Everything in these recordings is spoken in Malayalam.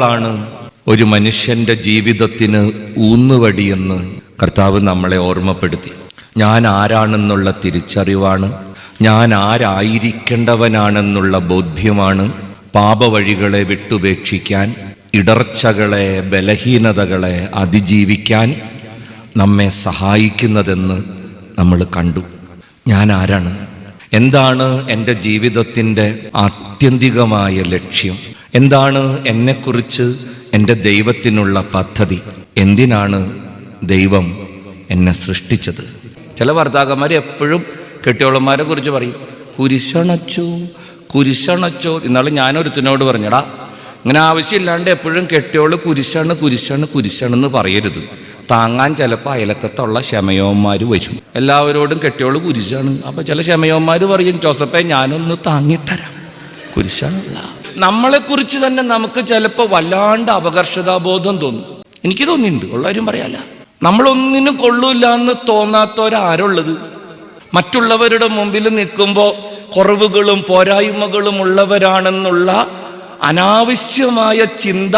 എന്താണ് ഒരു മനുഷ്യന്റെ ജീവിതത്തിന് ഊന്നുവടിയെന്ന് കർത്താവ് നമ്മളെ ഓർമ്മപ്പെടുത്തി. ഞാൻ ആരാണെന്നുള്ള തിരിച്ചറിവാണ്. ഞാൻ ആരായിരിക്കേണ്ടവനാണെന്നുള്ള ബോധ്യമാണ് പാപവഴികളെ വിട്ടുപേക്ഷിക്കാൻ ഇടർച്ചകളെ ബലഹീനതകളെ അതിജീവിക്കാൻ നമ്മെ സഹായിക്കുന്നതെന്ന് നമ്മൾ കണ്ടു. ഞാൻ ആരാണ്? എന്താണ് എന്റെ ജീവിതത്തിന്റെ ആത്യന്തികമായ ലക്ഷ്യം? എന്താണ് എന്നെക്കുറിച്ച് എന്റെ ദൈവത്തിനുള്ള പദ്ധതി? എന്തിനാണ് ദൈവം എന്നെ സൃഷ്ടിച്ചത്? ചില ഭർത്താക്കന്മാർ എപ്പോഴും കെട്ടിയോളന്മാരെ കുറിച്ച് പറയും കുരിശണച്ചു കുരിശണച്ചോ. എന്നാലും ഞാനൊരുത്തിനോട് പറഞ്ഞടാ ഇങ്ങനെ ആവശ്യമില്ലാണ്ട് എപ്പോഴും കെട്ടിയോൾ കുരിശാണ് കുരിശാണ് കുരിശാണെന്ന് പറയരുത്. താങ്ങാൻ ചിലപ്പോൾ അയലക്കത്തുള്ള ക്ഷമയോന്മാർ വരും. എല്ലാവരോടും കെട്ടിയോൾ കുരിശാണ്. അപ്പോൾ ചില ക്ഷമയോന്മാർ പറയും ജോസഫെ ഞാനൊന്ന് താങ്ങിത്തരാം. കുരിശാണല്ല. നമ്മളെക്കുറിച്ച് തന്നെ നമുക്ക് ചിലപ്പോൾ വല്ലാണ്ട് അപകർഷതാബോധം തോന്നും. എനിക്ക് തോന്നിയിട്ടുണ്ട്. ഉള്ളവരും പറയാല്ല. നമ്മളൊന്നിനും കൊള്ളൂല്ല എന്ന് തോന്നാത്തവരാരുള്ളത്? മറ്റുള്ളവരുടെ മുമ്പിൽ നിൽക്കുമ്പോൾ കുറവുകളും പോരായ്മകളും ഉള്ളവരാണെന്നുള്ള അനാവശ്യമായ ചിന്ത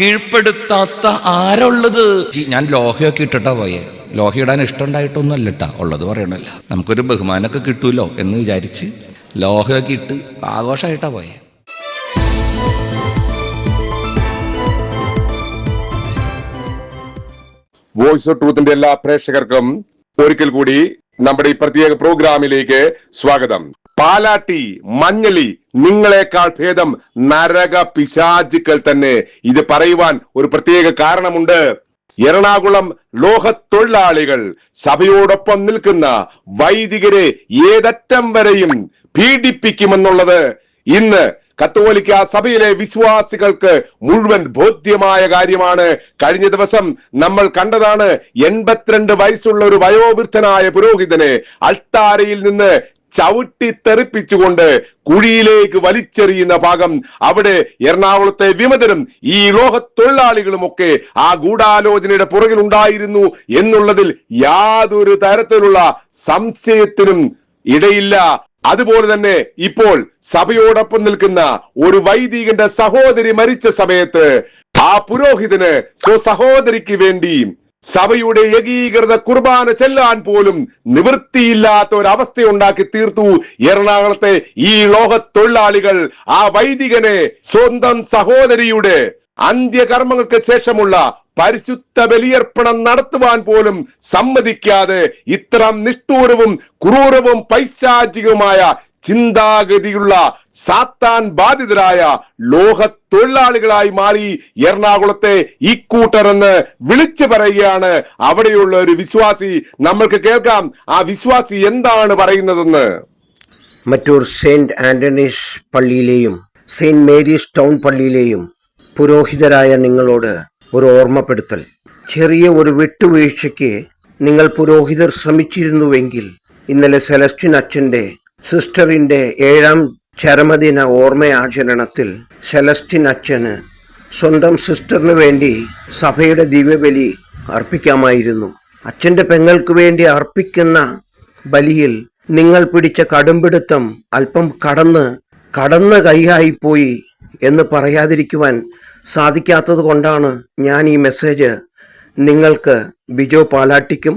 കീഴ്പ്പെടുത്താത്ത ആരുള്ളത്? ഞാൻ ലോഹയൊക്കെ ഇട്ടിട്ടാ പോയേ. ലോഹ ഇടാൻ ഇഷ്ടമുണ്ടായിട്ടൊന്നും അല്ലട്ടാ ഉള്ളത് പറയണല്ല. നമുക്കൊരു ബഹുമാനമൊക്കെ കിട്ടുമല്ലോ എന്ന് വിചാരിച്ച് ലോഹയൊക്കെ ഇട്ട് ആഘോഷമായിട്ടാ പോയേ. വോയിസ് ഓഫ് ട്രൂത്തിന്റെ എല്ലാ പ്രേക്ഷകർക്കും ഒരിക്കൽ കൂടി നമ്മുടെ ഈ പ്രത്യേക പ്രോഗ്രാമിലേക്ക് സ്വാഗതം. പാലാട്ടി മഞ്ഞളി നിങ്ങളെക്കാൾ ഭേദം നരക പിശാചുക്കൾ തന്നെ. ഇത് പറയുവാൻ ഒരു പ്രത്യേക കാരണമുണ്ട്. എറണാകുളം ലോഹത്തൊഴിലാളികൾ സഭയോടൊപ്പം നിൽക്കുന്ന വൈദികരെ ഏതറ്റം വരെയും പീഡിപ്പിക്കുമെന്നുള്ളത് ഇന്ന് കത്തോലിക്ക സഭയിലെ വിശ്വാസികൾക്ക് മുഴുവൻ ബോധ്യമായ കാര്യമാണ്. കഴിഞ്ഞ ദിവസം നമ്മൾ കണ്ടതാണ് എൺപത്തിരണ്ട് വയസ്സുള്ള ഒരു വയോവൃദ്ധനായ പുരോഹിതനെ അൾത്താരയിൽ നിന്ന് ചവിട്ടി തെറിപ്പിച്ചുകൊണ്ട് കുഴിയിലേക്ക് വലിച്ചെറിയുന്ന ഭാഗം. അവിടെ എറണാകുളത്തെ വിമതരും ഈ ലോഹത്തൊഴിലാളികളുമൊക്കെ ആ ഗൂഢാലോചനയുടെ പുറകിൽ ഉണ്ടായിരുന്നു എന്നുള്ളതിൽ യാതൊരു തരത്തിലുള്ള സംശയത്തിനും ഇടയില്ല. അതുപോലെ തന്നെ ഇപ്പോൾ സഭയോടൊപ്പം നിൽക്കുന്ന ഒരു വൈദികന്റെ സഹോദരി മരിച്ച സമയത്ത് ആ പുരോഹിതന് സ്വസഹോദരിക്ക് വേണ്ടി സഭയുടെ ഏകീകൃത കുർബാന ചെല്ലാൻ പോലും നിവൃത്തിയില്ലാത്ത ഒരു അവസ്ഥ ഉണ്ടാക്കി തീർത്തു. എറണാകുളത്തെ ഈ ലോക തൊഴിലാളികൾ ആ വൈദികനെ സ്വന്തം സഹോദരിയുടെ അന്ത്യകർമ്മങ്ങൾക്ക് ശേഷമുള്ള പരിശുദ്ധ ബലിയർപ്പണം നടത്തുവാൻ പോലും സമ്മതിക്കാതെ ഇത്തരം നിഷ്ഠൂരവും ക്രൂരവും പൈശാചികവുമായ ചിന്താഗതിയുള്ള സാത്താൻ ബാധിതരായ ലോക തൊഴിലാളികളായി മാറി എറണാകുളത്തെ ഇക്കൂട്ടർ എന്ന് വിളിച്ചു പറയുകയാണ്. അവിടെയുള്ള ഒരു വിശ്വാസി. നമ്മൾക്ക് കേൾക്കാം. ആ വിശ്വാസി എന്താണ് പറയുന്നതെന്ന്. മറ്റൂർ സെയിന്റ് ആന്റണീസ് പള്ളിയിലെയും സെയിന്റ് മേരീസ് ടൗൺ പള്ളിയിലെയും പുരോഹിതരായ നിങ്ങളോട് ഒരു ഓർമ്മപ്പെടുത്തൽ. ചെറിയ ഒരു വിട്ടുവീഴ്ചയ്ക്ക് നിങ്ങൾ പുരോഹിതർ ശ്രമിച്ചിരുന്നുവെങ്കിൽ ഇന്നലെ സെലസ്റ്റിൻ അച്ഛന്റെ സിസ്റ്ററിന്റെ ഏഴാം ചരമദിന ഓർമ്മയാചരണത്തിൽ സെലസ്റ്റിൻ അച്ഛന് സ്വന്തം സിസ്റ്ററിന് വേണ്ടി സഭയുടെ ദിവ്യബലി അർപ്പിക്കാമായിരുന്നു. അച്ഛന്റെ പെങ്ങൾക്ക് വേണ്ടി അർപ്പിക്കുന്ന ബലിയിൽ നിങ്ങൾ പിടിച്ച കടുംപിടുത്തം അല്പം കടന്ന് കടന്ന കൈയായിപ്പോയി എന്ന് പറയാതിരിക്കുവാൻ സാധിക്കാത്തത് കൊണ്ടാണ് ഞാൻ ഈ മെസ്സേജ് നിങ്ങൾക്ക് ബിജോ പാലാട്ടിക്കും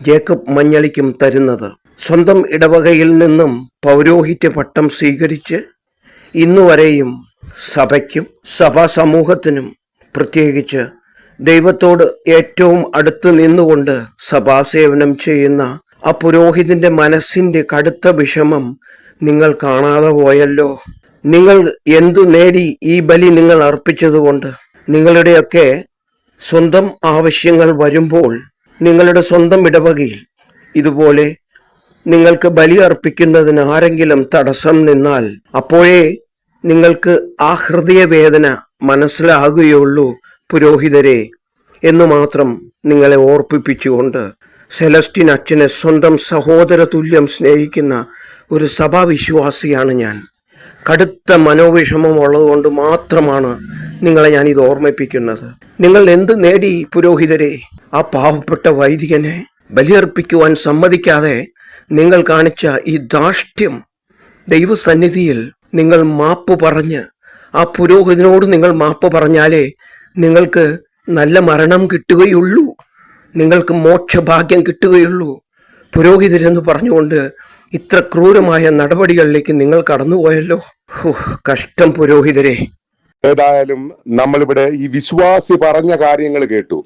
ജേക്കബ് മഞ്ഞളിക്കും തരുന്നത്. സ്വന്തം ഇടവകയിൽ നിന്നും പൗരോഹിത്യ പട്ടം സ്വീകരിച്ച് ഇന്നുവരെയും സഭയ്ക്കും സഭാ സമൂഹത്തിനും പ്രത്യേകിച്ച് ദൈവത്തോട് ഏറ്റവും അടുത്ത് നിന്നുകൊണ്ട് സഭാസേവനം ചെയ്യുന്ന ആ പുരോഹിതന്റെ മനസ്സിന്റെ കടുത്ത വിഷമം നിങ്ങൾ കാണാതെ പോയല്ലോ. നിങ്ങൾ എന്തു നേടി ഈ ബലി നിങ്ങൾ അർപ്പിച്ചതുകൊണ്ട്? നിങ്ങളുടെയൊക്കെ സ്വന്തം ആവശ്യങ്ങൾ വരുമ്പോൾ നിങ്ങളുടെ സ്വന്തം ഇടവകയിൽ ഇതുപോലെ നിങ്ങൾക്ക് ബലി അർപ്പിക്കുന്നതിന് ആരെങ്കിലും തടസ്സം നിന്നാൽ അപ്പോഴേ നിങ്ങൾക്ക് ആ ഹൃദയവേദന മനസ്സിലാകുകയുള്ളൂ പുരോഹിതരെ എന്നു മാത്രം നിങ്ങളെ ഓർപ്പിപ്പിച്ചുകൊണ്ട് സെലസ്റ്റിൻ അച്ഛനെ സ്വന്തം സഹോദര തുല്യം സ്നേഹിക്കുന്ന ഒരു സഭാവിശ്വാസിയാണ് ഞാൻ. കടുത്ത മനോവിഷമം ഉള്ളതുകൊണ്ട് മാത്രമാണ് നിങ്ങളെ ഞാൻ ഇത് ഓർമ്മിപ്പിക്കുന്നത്. നിങ്ങൾ എന്ത് നേടി പുരോഹിതരെ? ആ പാവപ്പെട്ട വൈദികനെ ബലിയർപ്പിക്കുവാൻ സമ്മതിക്കാതെ നിങ്ങൾ കാണിച്ച ഈ ധാഷ്ട്യം ദൈവസന്നിധിയിൽ നിങ്ങൾ മാപ്പ് പറഞ്ഞ് ആ പുരോഹിതനോട് നിങ്ങൾ മാപ്പ് പറഞ്ഞാലേ നിങ്ങൾക്ക് നല്ല മരണം കിട്ടുകയുള്ളൂ. നിങ്ങൾക്ക് മോക്ഷഭാഗ്യം കിട്ടുകയുള്ളൂ. പുരോഹിതരെന്ന് പറഞ്ഞുകൊണ്ട് ഇത്ര ക്രൂരമായ നടപടികളിലേക്ക് നിങ്ങൾ കടന്നുപോയല്ലോ. കഷ്ടം പുരോഹിതരെ. ഏതായാലും നമ്മളിവിടെ ഈ വിശ്വാസി പറഞ്ഞ കാര്യങ്ങൾ കേട്ടു.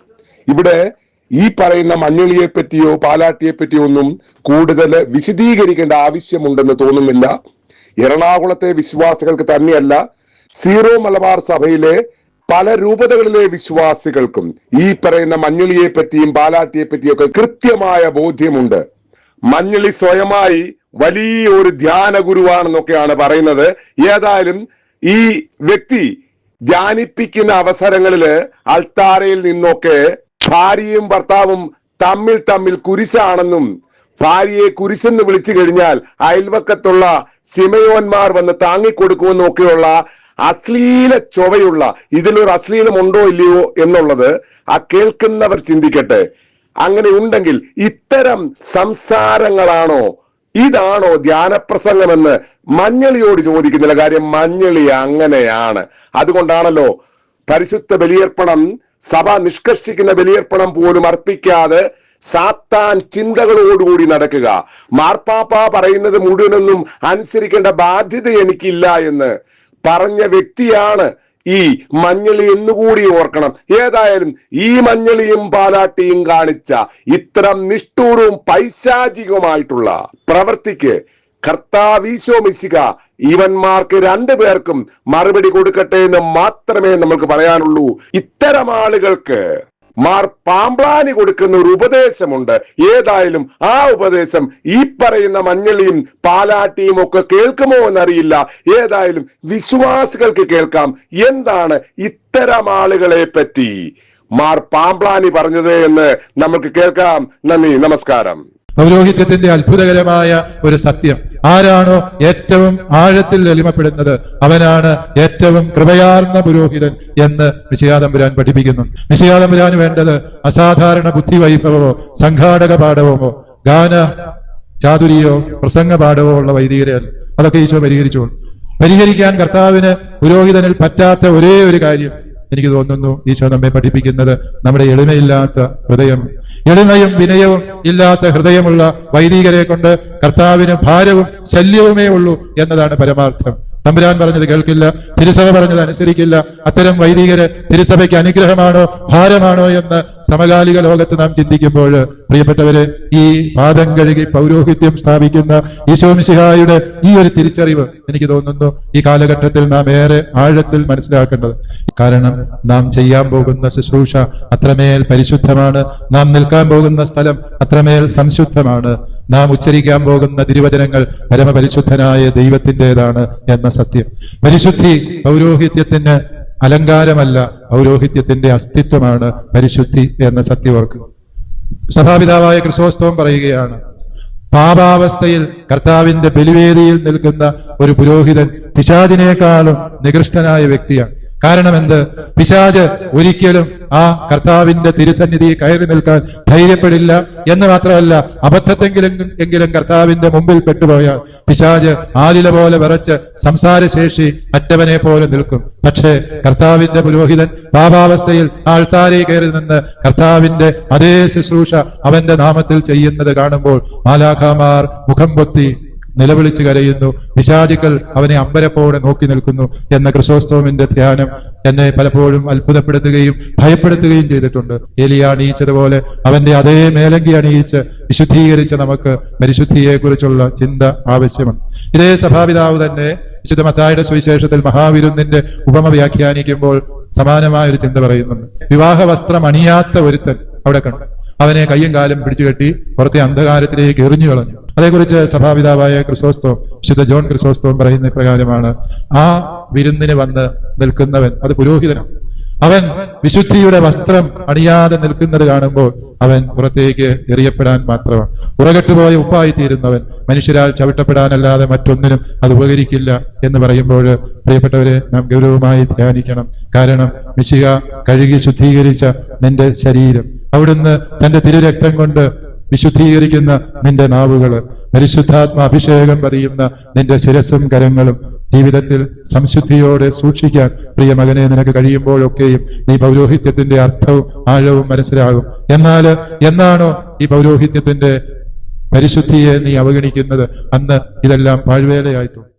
ഇവിടെ ഈ പറയുന്ന മഞ്ഞളിയെ പറ്റിയോ പാലാട്ടിയെ പറ്റിയോ ഒന്നും കൂടുതൽ വിശദീകരിക്കേണ്ട ആവശ്യമുണ്ടെന്ന് തോന്നുന്നില്ല. എറണാകുളത്തെ വിശ്വാസികൾക്ക് തന്നെയല്ല സീറോ മലബാർ സഭയിലെ പല രൂപതകളിലെ വിശ്വാസികൾക്കും ഈ പറയുന്ന മഞ്ഞളിയെ പറ്റിയും പാലാട്ടിയെ പറ്റിയും ഒക്കെ കൃത്യമായ ബോധ്യമുണ്ട്. മഞ്ഞളി സ്വയമായി വലിയ ഒരു ധ്യാന ഗുരുവാണെന്നൊക്കെയാണ് പറയുന്നത്. ഏതായാലും ഈ വ്യക്തി ധ്യാനിപ്പിക്കുന്ന അവസരങ്ങളിൽ അൾത്താരയിൽ നിന്നൊക്കെ ഭാര്യയും ഭർത്താവും തമ്മിൽ തമ്മിൽ കുരിശാണെന്നും ഭാര്യയെ കുരിശെന്ന് വിളിച്ചു കഴിഞ്ഞാൽ അയൽവക്കത്തുള്ള സിമയോന്മാർ വന്ന് താങ്ങിക്കൊടുക്കുമെന്നും ഒക്കെയുള്ള അശ്ലീല ചൊവയുള്ള ഇതിലൊരു അശ്ലീലമുണ്ടോ ഇല്ലയോ എന്നുള്ളത് ആ കേൾക്കുന്നവർ ചിന്തിക്കട്ടെ. അങ്ങനെ ഉണ്ടെങ്കിൽ ഇത്തരം സംസാരങ്ങളാണോ? ഇതാണോ ധ്യാനപ്രസംഗമെന്ന് മഞ്ഞളിയോട് ചോദിക്കുന്നില്ല. കാര്യം മഞ്ഞളി അങ്ങനെയാണ്. അതുകൊണ്ടാണല്ലോ പരിശുദ്ധ ബലിയർപ്പണം സഭ നിഷ്കർഷിക്കുന്ന ബലിയർപ്പണം പോലും അർപ്പിക്കാതെ സാത്താൻ ചിന്തകളോടുകൂടി നടക്കുക. മാർപ്പാപ്പ പറയുന്നത് മുഴുവനൊന്നും അനുസരിക്കേണ്ട ബാധ്യത എനിക്കില്ല എന്ന് പറഞ്ഞ വ്യക്തിയാണ് ഈ മഞ്ഞളി എന്നുകൂടി ഓർക്കണം. ഏതായാലും ഈ മഞ്ഞളിയും പാലാട്ടിയും കാണിച്ച ഇത്തരം നിഷ്ഠൂരവും പൈശാചികവുമായിട്ടുള്ള പ്രവൃത്തിക്ക് കർത്താവീശോ മിശിക ഇവന്മാർക്ക് രണ്ടു പേർക്കും മറുപടി കൊടുക്കട്ടെ എന്ന് മാത്രമേ നമുക്ക് പറയാനുള്ളൂ. ഇത്തരം ആളുകൾക്ക് മാർ പാമ്പ്ലാനി കൊടുക്കുന്ന ഒരു ഉപദേശമുണ്ട്. ഏതായാലും ആ ഉപദേശം ഈ പറയുന്ന മഞ്ഞളിയും പാലാട്ടിയും ഒക്കെ കേൾക്കുമോ എന്നറിയില്ല. ഏതായാലും വിശ്വാസികൾക്ക് കേൾക്കാം. എന്താണ് ഇത്തരം ആളുകളെ പറ്റി? മാർ പാമ്പ്ലാനി പറഞ്ഞത് എന്ന് നമുക്ക് കേൾക്കാം. നന്ദി നമസ്കാരം. പൗരോഹിത്യത്തിന്റെ അത്ഭുതകരമായ ഒരു സത്യം. ആരാണോ ഏറ്റവും ആഴത്തിൽ എളിമപ്പെടുന്നത് അവനാണ് ഏറ്റവും കൃപയാർന്ന പുരോഹിതൻ എന്ന് വിശയാതമ്പുരാൻ പഠിപ്പിക്കുന്നു. വിശയാതമ്പുരാന് വേണ്ടത് അസാധാരണ ബുദ്ധി വൈഭവമോ സംഘാടക പാഠവമോ ഗാന ചാതുരിയോ പ്രസംഗ പാഠവോ ഉള്ള വൈദികരല്ല അതൊക്കെ ഈശോ പരിഹരിച്ചോളൂ. പരിഹരിക്കാൻ കർത്താവിന് പുരോഹിതനിൽ പറ്റാത്ത ഒരേ ഒരു കാര്യം എനിക്ക് തോന്നുന്നു. ഈശോ നമ്മെ പഠിപ്പിക്കുന്നത് നമ്മുടെ എളിമയില്ലാത്ത ഹൃദയം എളിമയും വിനയവും ഇല്ലാത്ത ഹൃദയമുള്ള വൈദികരെ കൊണ്ട് കർത്താവിന് ഭാരവും ശല്യവുമേ ഉള്ളൂ എന്നതാണ് പരമാർത്ഥം. തമ്പുരാൻ പറഞ്ഞത് കേൾക്കില്ല തിരുസഭ പറഞ്ഞത് അനുസരിക്കില്ല. അത്തരം വൈദികര് തിരുസഭയ്ക്ക് അനുഗ്രഹമാണോ ഭാരമാണോ എന്ന് സമകാലിക ലോകത്ത് നാം ചിന്തിക്കുമ്പോൾ പ്രിയപ്പെട്ടവര് ഈ പാദം കഴുകി പൗരോഹിത്യം സ്ഥാപിക്കുന്ന ഈശോമിശിഹായുടെ ഈ ഒരു തിരിച്ചറിവ് എനിക്ക് തോന്നുന്നു ഈ കാലഘട്ടത്തിൽ നാം ഏറെ ആഴത്തിൽ മനസ്സിലാക്കേണ്ടത്. കാരണം നാം ചെയ്യാൻ പോകുന്ന ശുശ്രൂഷ അത്രമേൽ പരിശുദ്ധമാണ് നാം നിൽക്കാൻ പോകുന്ന സ്ഥലം അത്രമേൽ സംശുദ്ധമാണ്. നാം ഉച്ചരിക്കാൻ പോകുന്ന തിരുവചനങ്ങൾ പരമപരിശുദ്ധനായ ദൈവത്തിന്റെതാണ് എന്ന സത്യം. പരിശുദ്ധി പൗരോഹിത്യത്തിന് അലങ്കാരമല്ല പൗരോഹിത്യത്തിന്റെ അസ്തിത്വമാണ് പരിശുദ്ധി എന്ന സത്യം ഓർക്കുക. സഭാപിതാവായ ക്രിസോസ്തവം പറയുകയാണ് പാപാവസ്ഥയിൽ കർത്താവിന്റെ ബലിവേദിയിൽ നിൽക്കുന്ന ഒരു പുരോഹിതൻ പിശാചിനേക്കാളും നികൃഷ്ടനായ വ്യക്തിയാണ്. കാരണം എന്ത് പിശാജ് ഒരിക്കലും ആ കർത്താവിന്റെ തിരുസന്നിധി കയറി നിൽക്കാൻ ധൈര്യപ്പെടില്ല എന്ന് മാത്രമല്ല അബദ്ധത്തെങ്കിലും എങ്കിലും കർത്താവിന്റെ മുമ്പിൽ പെട്ടുപോയാൽ പിശാജ് ആലില പോലെ വിറച്ച് സംസാരശേഷി അറ്റവനെ പോലെ നിൽക്കും. പക്ഷേ കർത്താവിന്റെ പുരോഹിതൻ പാപാവസ്ഥയിൽ ആൾത്താരെ കയറി നിന്ന് കർത്താവിന്റെ അതേ ശുശ്രൂഷ അവന്റെ നാമത്തിൽ ചെയ്യുന്നത് കാണുമ്പോൾ മാലാഖാമാർ മുഖം പൊത്തി നിലവിളിച്ച് കരയുന്നു. വിശാദികൾ അവനെ അമ്പരപ്പോടെ നോക്കി നിൽക്കുന്നു എന്ന ക്രിസോസ്തോമിന്റെ ധ്യാനം എന്നെ പലപ്പോഴും അത്ഭുതപ്പെടുത്തുകയും ഭയപ്പെടുത്തുകയും ചെയ്തിട്ടുണ്ട്. എലി അണിയിച്ചതുപോലെ അവന്റെ അതേ മേലങ്കി അണിയിച്ച് വിശുദ്ധീകരിച്ച നമുക്ക് പരിശുദ്ധിയെക്കുറിച്ചുള്ള ചിന്ത ആവശ്യമാണ്. ഇതേ സഭാപിതാവ് തന്നെ വിശുദ്ധ മത്തായുടെ സുവിശേഷത്തിൽ മഹാവിരുന്നിന്റെ ഉപമ വ്യാഖ്യാനിക്കുമ്പോൾ സമാനമായ ഒരു ചിന്ത പറയുന്നുണ്ട്. വിവാഹ വസ്ത്രം അണിയാത്ത ഒരുത്തൻ അവിടെ കണ്ടു. അവനെ കയ്യും കാലും പിടിച്ചു കെട്ടി പുറത്തെ അന്ധകാരത്തിലേക്ക് എറിഞ്ഞു കളഞ്ഞു അതേക്കുറിച്ച് സഭാപിതാവായ ക്രിസോസ്തോം വിശുദ്ധ ജോൺ ക്രിസോസ്തോം പറയുന്ന പ്രകാരമാണ് ആ വിരുന്നിന് വന്ന് നിൽക്കുന്നവൻ അത് പുരോഹിതനാണ്. അവൻ വിശുദ്ധിയുടെ വസ്ത്രം അണിയാതെ നിൽക്കുന്നത് കാണുമ്പോൾ അവൻ പുറത്തേക്ക് എറിയപ്പെടാൻ മാത്രമാണ്. ഉറകെട്ടുപോയ ഉപ്പായി തീരുന്നവൻ മനുഷ്യരാൽ ചവിട്ടപ്പെടാനല്ലാതെ മറ്റൊന്നിനും അത് ഉപകരിക്കില്ല എന്ന് പറയുമ്പോൾ പ്രിയപ്പെട്ടവരെ നാം ഗൗരവമായി ധ്യാനിക്കണം. കാരണം മിശിക കഴുകി ശുദ്ധീകരിച്ച നിന്റെ ശരീരം അവിടുന്ന് തന്റെ തിരുരക്തം കൊണ്ട് വിശുദ്ധീകരിക്കുന്ന നിന്റെ നാവുകൾ. പരിശുദ്ധാത്മ അഭിഷേകം പതിയുന്ന നിന്റെ ശിരസും കരങ്ങളും ജീവിതത്തിൽ സംശുദ്ധിയോടെ സൂക്ഷിക്കാൻ പ്രിയ മകനെ നിനക്ക് കഴിയുമ്പോഴൊക്കെയും നീ പൗരോഹിത്യത്തിന്റെ അർത്ഥവും ആഴവും മനസ്സിലാകും. എന്നാൽ എന്നാണോ ഈ പൗരോഹിത്യത്തിന്റെ പരിശുദ്ധിയെ നീ അവഗണിക്കുന്നത്? അന്ന് ഇതെല്ലാം പാഴ്വേലയായി തോന്നും.